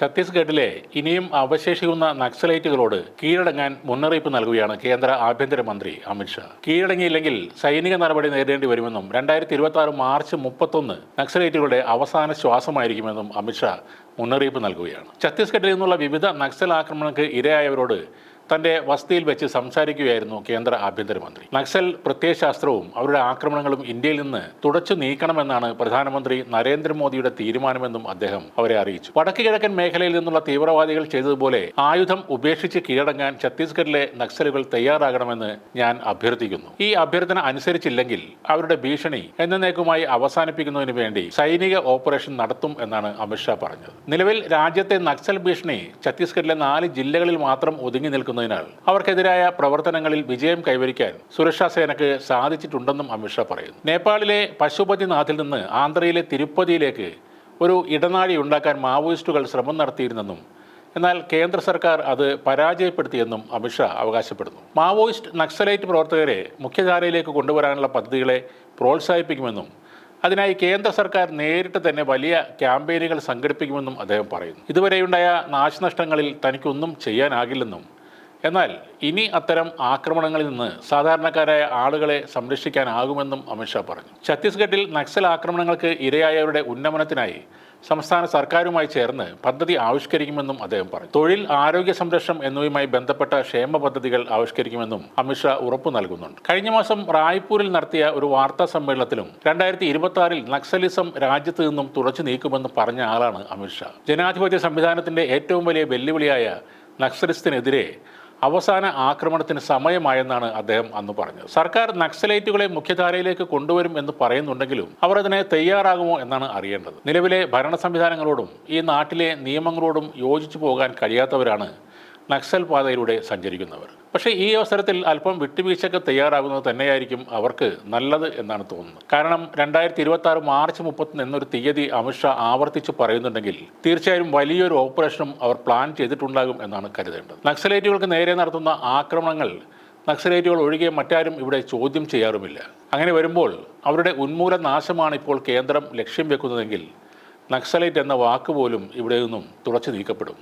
ഛത്തീസ്ഗഡിലെ ഇനിയും അവശേഷിക്കുന്ന നക്സലൈറ്റുകളോട് കീഴടങ്ങാൻ മുന്നറിയിപ്പ് നൽകുകയാണ് കേന്ദ്ര ആഭ്യന്തരമന്ത്രി അമിത്ഷാ കീഴടങ്ങിയില്ലെങ്കിൽ സൈനിക നടപടി നേരിടേണ്ടി വരുമെന്നും രണ്ടായിരത്തി ഇരുപത്തി ആറ് മാർച്ച് മുപ്പത്തൊന്ന് നക്സലൈറ്റുകളുടെ അവസാന ശ്വാസമായിരിക്കുമെന്നും അമിത്ഷാ മുന്നറിയിപ്പ് നൽകുകയാണ്. ഛത്തീസ്ഗഡിൽ നിന്നുള്ള വിവിധ നക്സൽ ആക്രമണങ്ങൾക്ക് ഇരയായവരോട് തന്റെ വസതിയിൽ വെച്ച് സംസാരിക്കുകയായിരുന്നു കേന്ദ്ര ആഭ്യന്തരമന്ത്രി. നക്സൽ പ്രത്യയശാസ്ത്രവും അവരുടെ ആക്രമണങ്ങളും ഇന്ത്യയിൽ നിന്ന് തുടച്ചു നീക്കണമെന്നാണ് പ്രധാനമന്ത്രി നരേന്ദ്രമോദിയുടെ തീരുമാനമെന്നും അദ്ദേഹം അവരെ അറിയിച്ചു. വടക്ക് കിഴക്കൻ മേഖലയിൽ നിന്നുള്ള തീവ്രവാദികൾ ചെയ്തതുപോലെ ആയുധം ഉപേക്ഷിച്ച് കീഴടങ്ങാൻ ഛത്തീസ്ഗഡിലെ നക്സലുകൾ തയ്യാറാകണമെന്ന് ഞാൻ അഭ്യർത്ഥിക്കുന്നു. ഈ അഭ്യർത്ഥന അനുസരിച്ചില്ലെങ്കിൽ അവരുടെ ഭീഷണി എന്നേക്കുമായി അവസാനിപ്പിക്കുന്നതിന് വേണ്ടി സൈനിക ഓപ്പറേഷൻ നടത്തും എന്നാണ് അമിത്ഷാ പറഞ്ഞത്. നിലവിൽ രാജ്യത്തെ നക്സൽ ഭീഷണി ഛത്തീസ്ഗഡിലെ നാല് ജില്ലകളിൽ മാത്രം ഒതുങ്ങി നിൽക്കുന്നതിനാൽ അവർക്കെതിരായ പ്രവർത്തനങ്ങളിൽ വിജയം കൈവരിക്കാൻ സുരക്ഷാ സേനയ്ക്ക് സാധിച്ചിട്ടുണ്ടെന്നും അമിത്ഷാ പറയുന്നു. നേപ്പാളിലെ പശുപതിനാഥിൽ നിന്ന് ആന്ധ്രയിലെ തിരുപ്പതിയിലേക്ക് ഒരു ഇടനാഴി ഉണ്ടാക്കാൻ മാവോയിസ്റ്റുകൾ ശ്രമം നടത്തിയിരുന്നെന്നും എന്നാൽ കേന്ദ്ര സർക്കാർ അത് പരാജയപ്പെടുത്തിയെന്നും അമിത്ഷാ അവകാശപ്പെടുന്നു. മാവോയിസ്റ്റ് നക്സലൈറ്റ് പ്രവർത്തകരെ മുഖ്യധാരയിലേക്ക് കൊണ്ടുവരാനുള്ള പദ്ധതികളെ പ്രോത്സാഹിപ്പിക്കുമെന്നും അതിനായി കേന്ദ്ര സർക്കാർ നേരിട്ട് തന്നെ വലിയ ക്യാമ്പയിനുകൾ സംഘടിപ്പിക്കുമെന്നും അദ്ദേഹം പറയുന്നു. ഇതുവരെയുണ്ടായ നാശനഷ്ടങ്ങളിൽ തനിക്കൊന്നും ചെയ്യാനാകില്ലെന്നും എന്നാൽ ഇനി അത്തരം ആക്രമണങ്ങളിൽ നിന്ന് സാധാരണക്കാരായ ആളുകളെ സംരക്ഷിക്കാനാകുമെന്നും അമിത്ഷാ പറഞ്ഞു. ഛത്തീസ്ഗഡിൽ നക്സൽ ആക്രമണങ്ങൾക്ക് ഇരയായവരുടെ ഉന്നമനത്തിനായി സംസ്ഥാന സർക്കാരുമായി ചേർന്ന് പദ്ധതി ആവിഷ്കരിക്കുമെന്നും അദ്ദേഹം പറഞ്ഞു. തൊഴിൽ ആരോഗ്യ സംരക്ഷണം എന്നിവയുമായി ബന്ധപ്പെട്ട ക്ഷേമ പദ്ധതികൾ ആവിഷ്കരിക്കുമെന്നും അമിത്ഷാ ഉറപ്പു നൽകുന്നുണ്ട്. കഴിഞ്ഞ മാസം റായ്പൂരിൽ നടത്തിയ ഒരു വാർത്താ സമ്മേളനത്തിലും രണ്ടായിരത്തി ഇരുപത്തി ആറിൽ നക്സലിസം രാജ്യത്ത് നിന്നും തുടച്ചു നീക്കുമെന്ന് പറഞ്ഞ ആളാണ് അമിത്ഷാ ജനാധിപത്യ സംവിധാനത്തിന്റെ ഏറ്റവും വലിയ വെല്ലുവിളിയായ നക്സലിസത്തിനെതിരെ അവസാന ആക്രമണത്തിന് സമയമായെന്നാണ് അദ്ദേഹം അന്ന് പറഞ്ഞത്. സർക്കാർ നക്സലൈറ്റുകളെ മുഖ്യധാരയിലേക്ക് കൊണ്ടുവരും എന്ന് പറയുന്നുണ്ടെങ്കിലും അവർ അതിനെ തയ്യാറാകുമോ എന്നാണ് അറിയേണ്ടത്. നിലവിലെ ഭരണ സംവിധാനങ്ങളോടും ഈ നാട്ടിലെ നിയമങ്ങളോടും യോജിച്ചു പോകാൻ കഴിയാത്തവരാണ് നക്സൽ പാതയിലൂടെ സഞ്ചരിക്കുന്നവർ. പക്ഷേ ഈ അവസരത്തിൽ അല്പം വിട്ടുവീഴ്ചയ്ക്ക് തയ്യാറാകുന്നത് തന്നെയായിരിക്കും അവർക്ക് നല്ലത് എന്നാണ് തോന്നുന്നത്. കാരണം രണ്ടായിരത്തി ഇരുപത്തി ആറ് മാർച്ച് മുപ്പത്തൊന്ന് എന്നൊരു തീയതി അമിത്ഷാ ആവർത്തിച്ച് പറയുന്നുണ്ടെങ്കിൽ തീർച്ചയായും വലിയൊരു ഓപ്പറേഷനും അവർ പ്ലാൻ ചെയ്തിട്ടുണ്ടാകും എന്നാണ് കരുതേണ്ടത്. നക്സലേറ്റുകൾക്ക് നേരെ നടത്തുന്ന ആക്രമണങ്ങൾ നക്സലേറ്റുകൾ ഒഴികെ മറ്റാരും ഇവിടെ ചോദ്യം ചെയ്യാറുമില്ല. അങ്ങനെ വരുമ്പോൾ അവരുടെ ഉന്മൂല നാശമാണ് ഇപ്പോൾ കേന്ദ്രം ലക്ഷ്യം വെക്കുന്നതെങ്കിൽ നക്സലൈറ്റ് എന്ന വാക്ക് പോലും ഇവിടെ നിന്നും തുടച്ചു നീക്കപ്പെടും.